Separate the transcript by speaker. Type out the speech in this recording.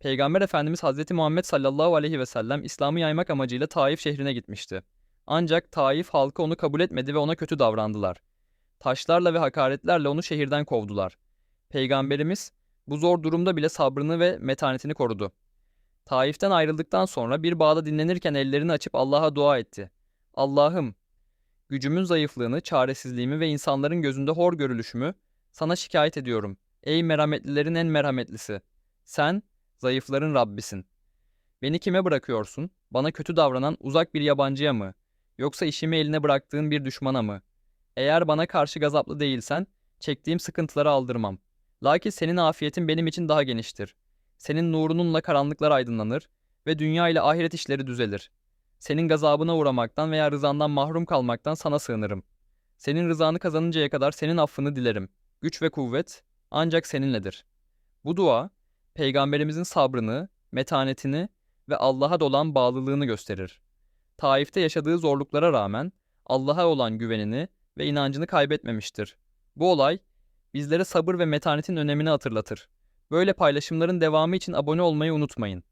Speaker 1: Peygamber Efendimiz Hazreti Muhammed sallallahu aleyhi ve sellem İslam'ı yaymak amacıyla Taif şehrine gitmişti. Ancak Taif halkı onu kabul etmedi ve ona kötü davrandılar. Taşlarla ve hakaretlerle onu şehirden kovdular. Peygamberimiz bu zor durumda bile sabrını ve metanetini korudu. Taif'ten ayrıldıktan sonra bir bağda dinlenirken ellerini açıp Allah'a dua etti. Allah'ım, gücümün zayıflığını, çaresizliğimi ve insanların gözünde hor görülüşümü sana şikayet ediyorum. Ey merhametlilerin en merhametlisi. Sen, zayıfların Rabbisin. Beni kime bırakıyorsun? Bana kötü davranan uzak bir yabancıya mı? Yoksa işimi eline bıraktığın bir düşmana mı? Eğer bana karşı gazaplı değilsen, çektiğim sıkıntıları aldırmam. Lakin senin afiyetin benim için daha geniştir. Senin nurununla karanlıklar aydınlanır ve dünya ile ahiret işleri düzelir. Senin gazabına uğramaktan veya rızandan mahrum kalmaktan sana sığınırım. Senin rızanı kazanıncaya kadar senin affını dilerim. Güç ve kuvvet ancak seninledir. Bu dua, peygamberimizin sabrını, metanetini ve Allah'a dolan bağlılığını gösterir. Taif'te yaşadığı zorluklara rağmen Allah'a olan güvenini ve inancını kaybetmemiştir. Bu olay bizlere sabır ve metanetin önemini hatırlatır. Böyle paylaşımların devamı için abone olmayı unutmayın.